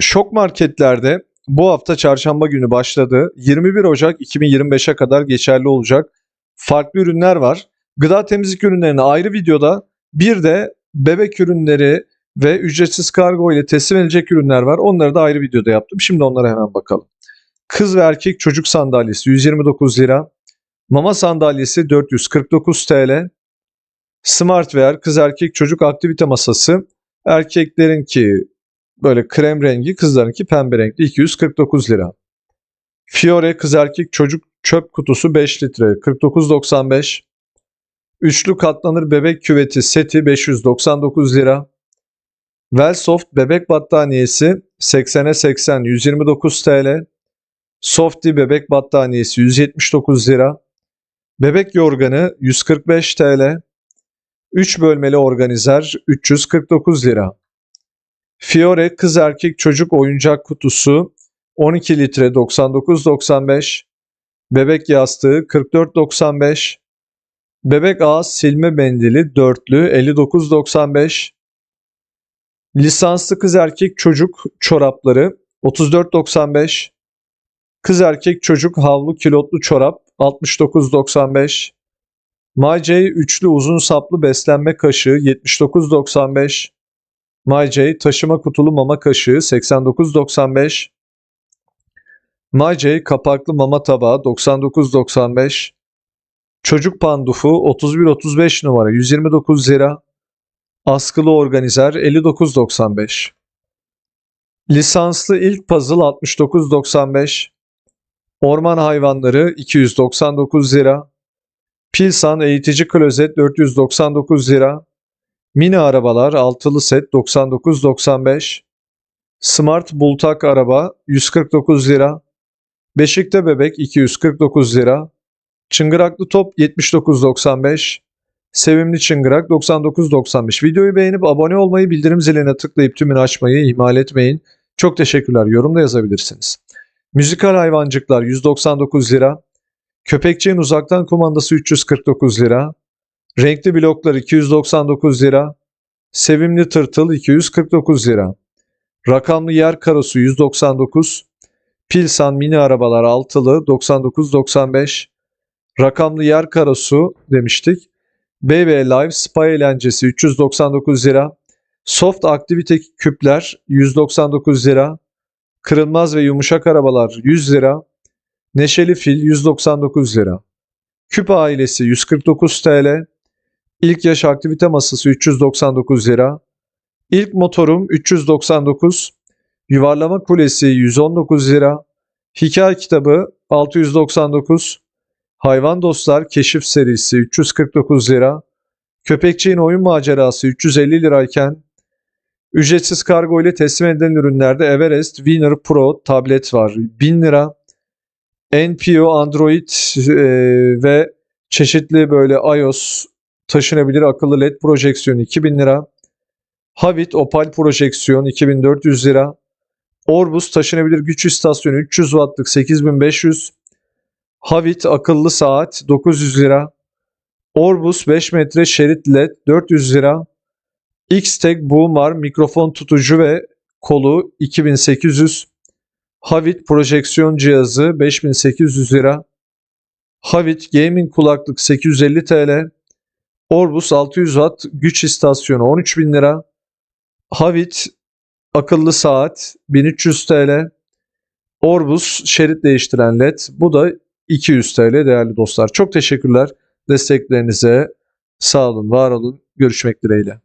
Şok marketlerde bu hafta çarşamba günü başladı. 21 Ocak 2025'e kadar geçerli olacak farklı ürünler var. Gıda temizlik ürünlerini ayrı videoda bir de bebek ürünleri ve ücretsiz kargo ile teslim edilecek ürünler var. Onları da ayrı videoda yaptım. Şimdi onlara hemen bakalım. Kız ve erkek çocuk sandalyesi 129 lira. Mama sandalyesi 449 TL. Smartwear kız erkek çocuk aktivite masası. Erkeklerinki böyle krem rengi, kızlarınki pembe renkli 249 lira. Fiore kız erkek çocuk çöp kutusu 5 litre 49.95. Üçlü katlanır bebek küveti seti 599 lira. Wellsoft bebek battaniyesi 80'e 80 129 TL. Softy bebek battaniyesi 179 lira. Bebek yorganı 145 TL. 3 bölmeli organizer 349 lira. Fiore kız erkek çocuk oyuncak kutusu 12 litre 99.95. Bebek yastığı 44.95. Bebek ağız silme mendili dörtlü 59.95. Lisanslı kız erkek çocuk çorapları 34.95. Kız erkek çocuk havlu kilotlu çorap 69.95. MyJ üçlü uzun saplı beslenme kaşığı 79.95. MyJ taşıma kutulu mama kaşığı 89.95. MyJ kapaklı mama tabağı 99.95. Çocuk pandufu 31-35 numara 129 lira. Askılı organizer 59.95. Lisanslı ilk puzzle 69.95. Orman hayvanları 299 lira. Pilsan eğitici klozet 499 lira. Mini arabalar altılı set 99.95. Smart bultak araba 149 lira. Beşikte bebek 249 lira. Çıngıraklı top 79.95. Sevimli çıngırak 99.95. Videoyu beğenip abone olmayı, bildirim ziline tıklayıp tümünü açmayı ihmal etmeyin. Çok teşekkürler. Yorumda yazabilirsiniz. Müzikal hayvancıklar 199 lira. Köpekçiğin uzaktan kumandası 349 lira. Renkli bloklar 299 lira. Sevimli tırtıl 249 lira. Rakamlı yer karosu 199. Pilsan mini arabalar altılı 99.95. Rakamlı yer karosu demiştik. BB Live spa eğlencesi 399 lira. Soft aktivite küpler 199 lira. Kırılmaz ve yumuşak arabalar 100 lira. Neşeli fil 199 lira. Küp ailesi 149 TL. İlk yaş aktivite masası 399 lira. İlk motorum 399. Yuvarlama kulesi 119 lira. Hikaye kitabı 699. Hayvan Dostlar Keşif serisi 349 lira. Köpekçiğin oyun macerası 350 lirayken ücretsiz kargo ile teslim edilen ürünlerde Everest Winner Pro tablet var 1000 lira. NPO Android e, ve çeşitli böyle iOS taşınabilir akıllı LED projeksiyon 2000 lira. Havit Opal projeksiyon 2400 lira. Orbus taşınabilir güç istasyonu 300 wattlık 8500. Havit akıllı saat 900 lira. Orbus 5 metre şerit led 400 lira. X-Tek Boomar mikrofon tutucu ve kolu 2800. Havit projeksiyon cihazı 5800 lira. Havit gaming kulaklık 850 TL. Orbus 600 watt güç istasyonu 13.000 lira. Havit akıllı saat 1300 TL. Orbus şerit değiştiren led bu da 200 TL değerli dostlar. Çok teşekkürler desteklerinize. Sağ olun, var olun. Görüşmek dileğiyle.